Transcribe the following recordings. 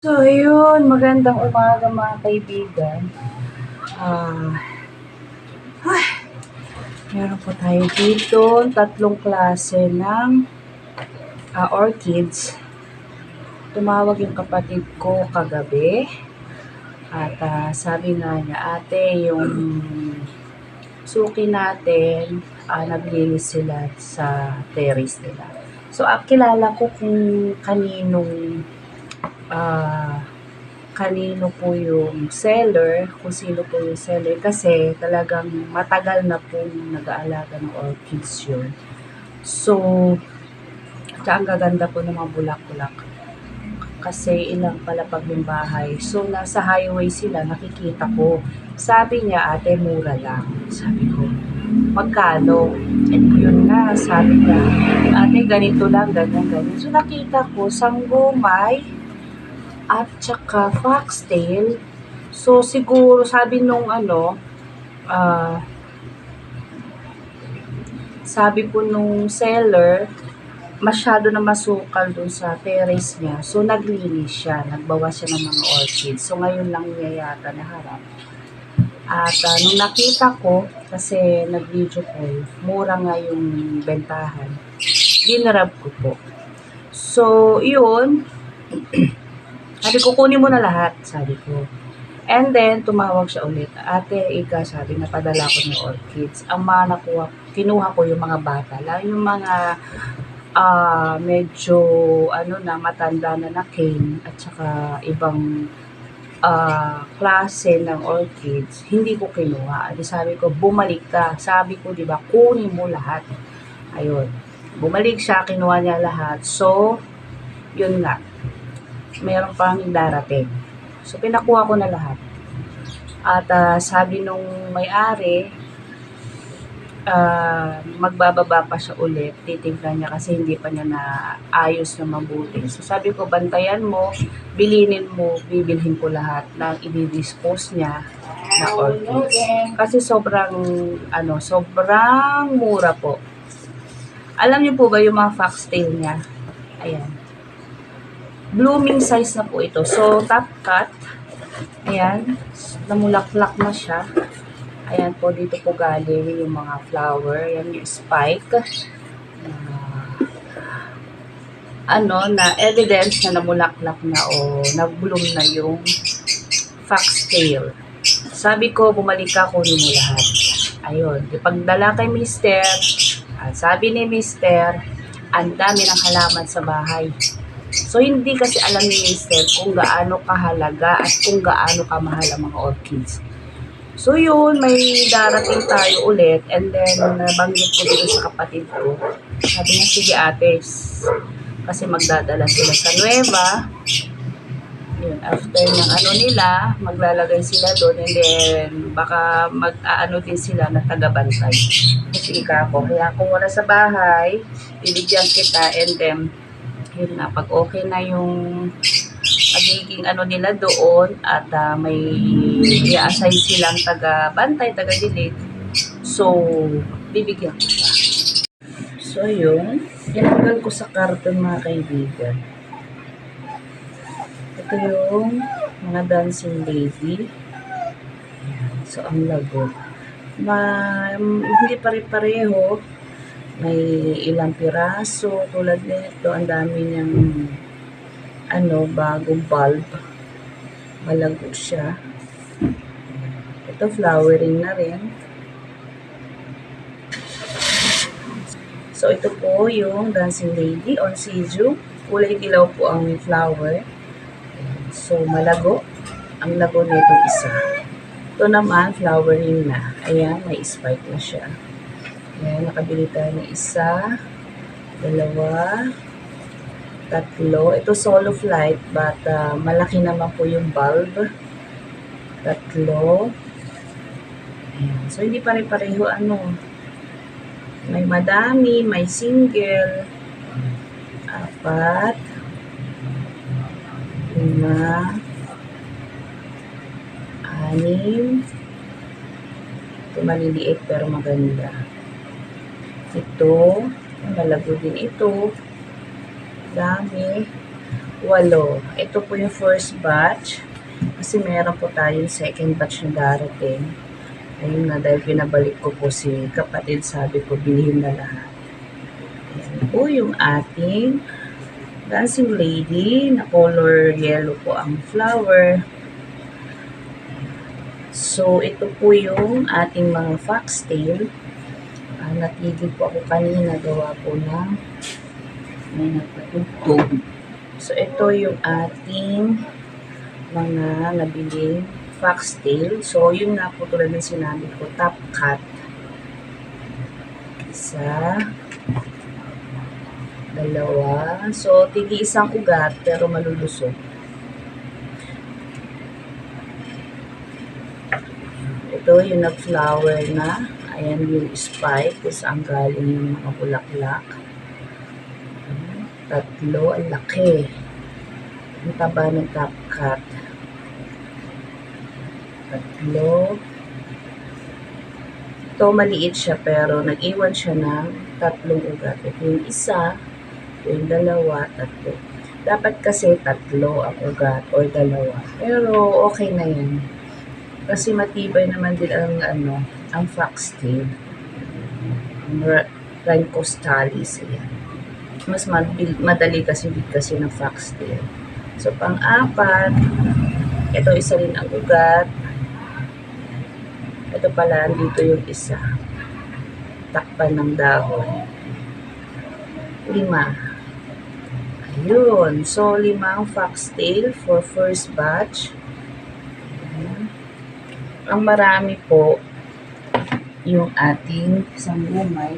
So, ayun. Magandang umaga mga kaibigan. Ah, ay, meron po tayo dito tatlong klase ng ah, orchids. Tumawag yung kapatid ko kagabi. At ah, sabi nga niya, ate, yung suki natin, ah, naglinis sila sa terrace nila. So, ah, kilala ko kung kaninong ah, kanino po yung seller, kung sino po yung seller, kasi talagang matagal na po nag-aalaga ng orchids yun. So, tsaka ang gaganda po ng mga bulak-bulak. Kasi ilang palapag yung bahay. So, nasa highway sila, nakikita ko. Sabi niya, ate, mura lang. Sabi ko, magkano? And yun na, sabi niya, ate, ganito lang, ganyan, ganyan. So, nakita ko, sanggumay, at saka foxtail. So, siguro, sabi nung ano, ah, sabi po nung seller, masyado na masukal dun sa terrace niya. So, naglinis siya. Nagbawas siya ng mga orchids. So, ngayon lang niya yata naharap. At ah, nung nakita ko, kasi nag-video call, mura nga yung bentahan. Dinarab ko po. So, yun. Sabi ko, kunin mo na lahat, sabi ko. And then, tumawag siya ulit. Ate, Ika, sabi, napadala ko ng orchids. Ang mga nakuha, kinuha ko yung mga bata lang, yung mga ah medyo, ano na, matanda na na cane, at saka ibang ah klase ng orchids, hindi ko kinuha. Di sabi ko, bumalik ka. Sabi ko, di ba, kunin mo lahat. Ayun. Bumalik siya, kinuha niya lahat. So, yun nga meron pang darating. So, pinakuha ko na lahat. At ah, sabi nung may-ari, ah, magbababa pa siya ulit. Titignan niya kasi hindi pa niya na ayos na mabuti. So, sabi ko, bantayan mo, bilinin mo, bibilhin ko lahat ng i-dispose niya na orchids. Kasi sobrang, ano, sobrang mura po. Alam niyo po ba yung mga foxtail niya? Ayan blooming size na po ito. So, top cut. Ayan. Namulaklak na siya. Ayan po, dito po galing yung mga flower. Ayan yung spike. Uh, ano, na evidence na namulaklak na o nag-bloom na yung foxtail. Sabi ko, bumalik ka, kunin mo lahat. Ayun. Pagdala kay mister, ah, sabi ni mister, ang dami ng halaman sa bahay. So, hindi kasi alam ni Mister kung gaano kahalaga at kung gaano kamahal ang mga orchids. So, yun, may darating tayo ulit and then nabanggit ko dito sa kapatid ko. Sabi niya, sige ate, kasi magdadala sila sa Nueva. Yun, after ng ano nila, maglalagay sila doon and then baka mag-aano din sila na tagabantay. Kasi ika ako. Kaya kung wala sa bahay, bibigyan kita and then yun na, pag okay na yung magiging ano nila doon at uh, may i-assign silang taga-bantay, taga-delete. So, bibigyan ko siya. So, yun. Tinanggal ko sa karton mga kaibigan. Ito yung mga dancing lady. So, ang lago. Ma, hindi pare-pareho may ilang piraso tulad nito. Ang dami niyang ano bagong bulb. Malago siya. Ito flowering na rin. So ito po yung dancing lady on Siju. Kulay dilaw po ang flower. So malago ang lago nito isa. Ito naman flowering na. Ayan may spike na siya Ayan, nakabili tayo ng isa, dalawa, tatlo. Ito solo flight, but uh, malaki naman po yung bulb. Tatlo. Ayan. So, hindi pare-pareho ano. May madami, may single. Apat. Lima. Anim. Ito maliliit pero maganda. Ito, malago din ito. Dami. walo. Ito po yung first batch. Kasi meron po tayong second batch na darating. Ayun na, dahil pinabalik ko po si kapatid, sabi ko, bilhin na lahat. Ayan po yung ating dancing lady na color yellow po ang flower. So, ito po yung ating mga foxtail. Natigil po ako kanina gawa po ng may nagpatugtog. So, ito yung ating mga nabiling foxtail. So, yun nga po tulad ng sinabi ko, top cut. Isa, dalawa. So, tigi isang ugat pero malulusog. Ito yung nag-flower na. Ayan yung spike kung saan galing yung mga bulaklak. Tatlo, ang laki. Ang taba ng top cut. Tatlo. Ito, maliit siya pero nag-iwan siya ng tatlong ugat. Ito yung isa, yung dalawa, tatlo. Dapat kasi tatlo ang ugat or dalawa. Pero okay na yan. Kasi matibay naman din ang ano, ang foxtail. Rancostalis yan. Mas madali, kasi bigkasin ng foxtail. So, pang-apat, ito isa rin ang ugat. Ito pala, dito yung isa. Takpan ng dahon. Lima. Ayun. So, limang foxtail for first batch. Ayan. Ang marami po, yung ating sanggumay.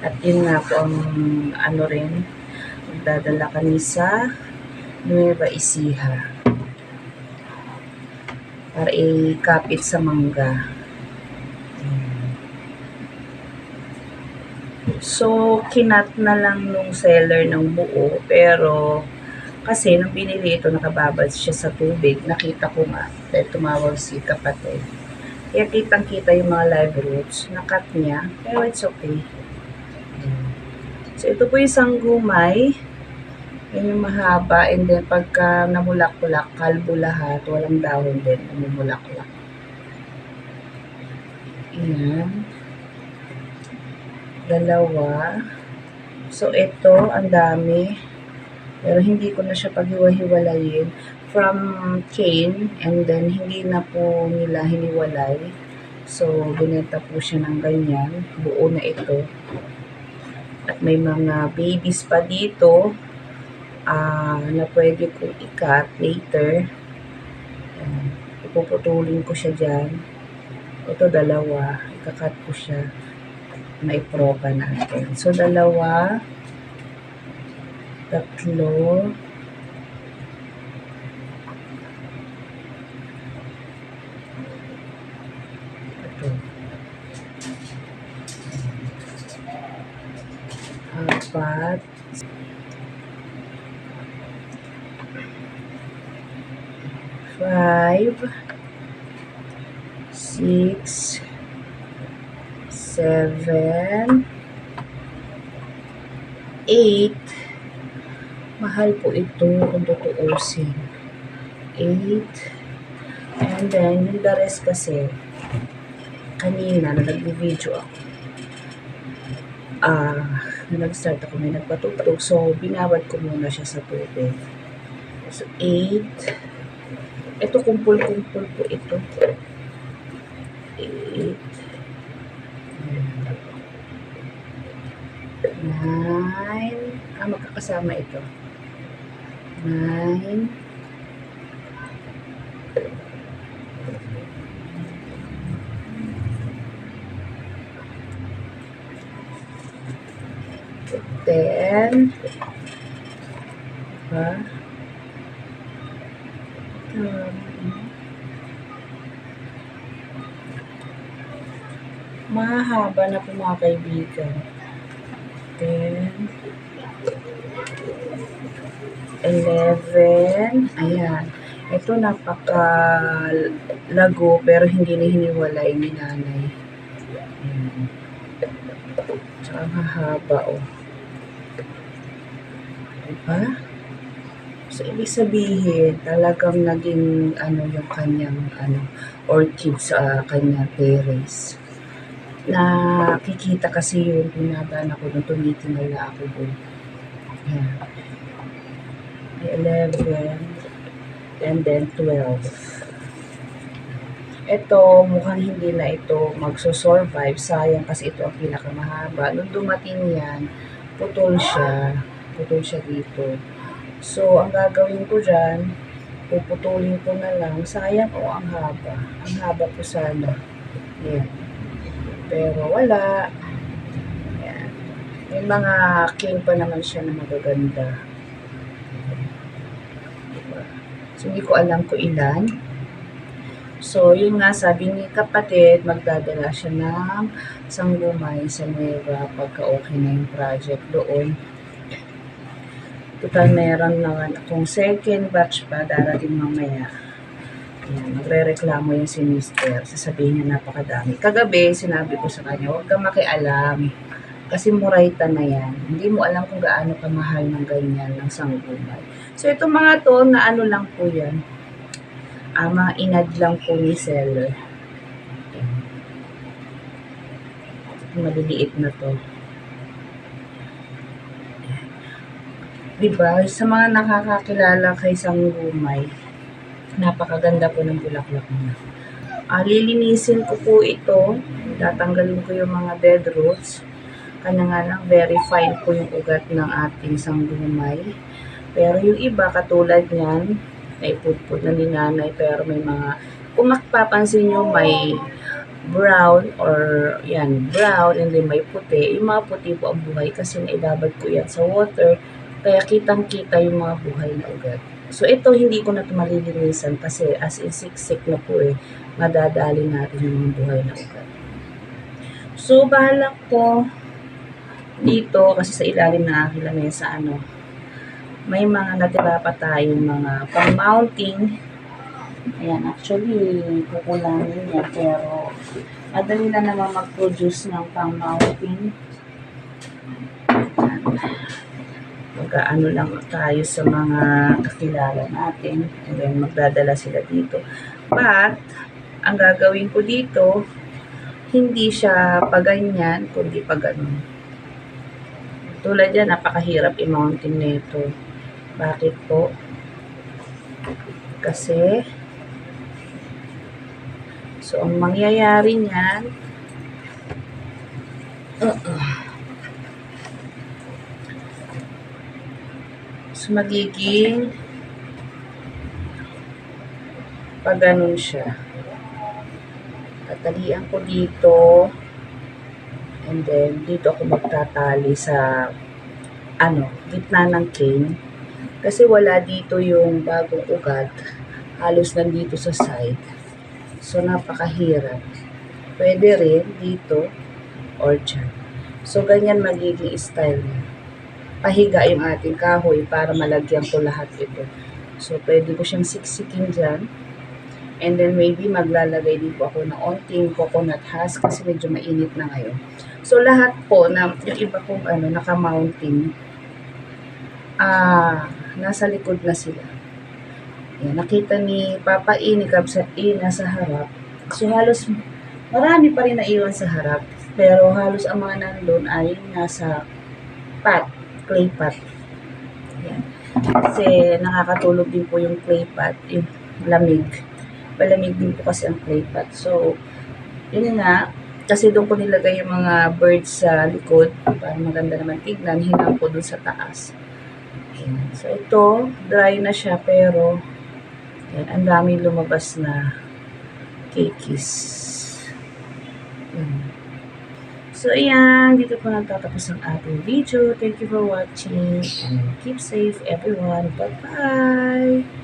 At yun nga po ano rin, magdadala kami sa Nueva Ecija para ikapit sa mangga. So, kinat na lang nung seller ng buo, pero kasi nung binili ito, nakababad siya sa tubig. Nakita ko nga, dahil tumawag si kapatid. Kaya kitang-kita yung mga live roots, nakat niya, pero it's okay. So, ito po yung sanggumay. Yan yung mahaba. And then, pagka namulak-ulak, kalbo lahat, walang dahon din, namumulak-ulak. Ayan. Dalawa. So, ito, ang dami. Pero hindi ko na siya paghiwa-hiwalayin from cane and then hindi na po nila hiniwalay. So, binenta po siya ng ganyan. Buo na ito. At may mga babies pa dito uh, na pwede kong ikat later. Uh, ipuputulin ko siya dyan. Ito dalawa. Ikakat ko siya. Maiproba natin. So, dalawa. Tatlo. Ito. Apat. Five. Six. Seven. Eight. Mahal po ito kung tutuusin. 8. And then, yung the rest kasi, kanina na nag-video ako, ah, uh, na nag-start ako, may nagpatutog. So, binawad ko muna siya sa tubig. So, 8. Ito, kumpul-kumpul po ito. 8. 9. Ah, magkakasama ito. 9. Ten. Diba? Um, mahaba na po mga kaibigan. 10, 11, ayan. Ito napaka lago pero hindi na hiniwalay ni nanay. Ayan. Tsaka hahaba oh. Diba? So, ibig sabihin, talagang naging ano yung kanyang ano, orchid sa kanyang terrace. Nakikita kasi yun, pinadaan ako nung tumitingala ako doon. Ayan. May 11, and then 12. Ito, mukhang hindi na ito magso-survive. Sayang kasi ito ang pinakamahaba. Nung dumating yan, putol siya. Putol siya dito. So, ang gagawin ko dyan, puputulin ko na lang. Sayang o ang haba. Ang haba po sana. Yan. Pero wala. Yan. May mga king pa naman siya na magaganda. Diba? So, hindi ko alam kung ilan. So, yun nga, sabi ni kapatid, magdadala siya ng sanggumay sa Nueva pagka okay na yung project doon. Total, meron naman akong second batch pa darating mamaya. Yan, magre-reklamo yung si mister. Sasabihin niya napakadami. Kagabi, sinabi ko sa kanya, huwag kang makialam. Kasi murayta na yan. Hindi mo alam kung gaano kamahal ng ganyan ng sanggumay. So, itong mga to, na ano lang po yan, mga inad lang po ni seller. Maliliit na to. Diba? Sa mga nakakakilala kay Sanggumay, napakaganda po ng bulaklak niya. Ah, lilinisin ko po ito. Tatanggalin ko yung mga dead roots. Kanya nga lang, very fine po yung ugat ng ating sanggumay. Pero yung iba, katulad niyan, naipudpud na ni nanay, pero may mga, kung mapapansin nyo, may brown or yan, brown and then may puti. Yung mga puti po ang buhay kasi naibabad ko yan sa water. Kaya kitang-kita yung mga buhay na ugat. So ito hindi ko na ito malilinisan kasi as in siksik na po eh, madadali natin yung buhay na ugat. So bahala ko dito kasi sa ilalim ng aking lamesa ano, may mga natira pa tayong mga pang-mounting. Ayan, actually, kukulangin niya pero madali na naman mag-produce ng pang-mounting. Mag-ano lang tayo sa mga kakilala natin and then magdadala sila dito. But, ang gagawin ko dito, hindi siya paganyan, kundi paganon. Tulad yan, napakahirap i-mounting nito. Bakit po? Kasi, so, ang mangyayari niyan, uh-uh. So, magiging pag ganun siya. Tatalian ko dito, and then, dito ako magtatali sa, ano, gitna ng cane. Kasi wala dito yung bagong ugat. Halos nandito sa side. So, napakahirap. Pwede rin dito or dyan. So, ganyan magiging style niya. Pahiga yung ating kahoy para malagyan ko lahat ito. So, pwede ko siyang siksikin dyan. And then, maybe maglalagay din po ako ng onting coconut husk kasi medyo mainit na ngayon. So, lahat po na yung iba kong ano, naka-mounting, ah, nasa likod na sila. Yan, nakita ni Papa E, ni Kabsa E, nasa harap. So, halos marami pa rin naiwan sa harap. Pero halos ang mga nandun ay nasa pot, clay pot. Yan. Kasi nakakatulog din po yung clay pot, yung lamig. Malamig din po kasi ang clay pot. So, yun nga, kasi doon ko nilagay yung mga birds sa likod para maganda naman tignan, hinang ko doon sa taas. So, ito, dry na siya, pero ayan, ang daming lumabas na cakeys. Ayan. So, ayan, dito po nagtatapos ang ating video. Thank you for watching and keep safe everyone. Bye-bye!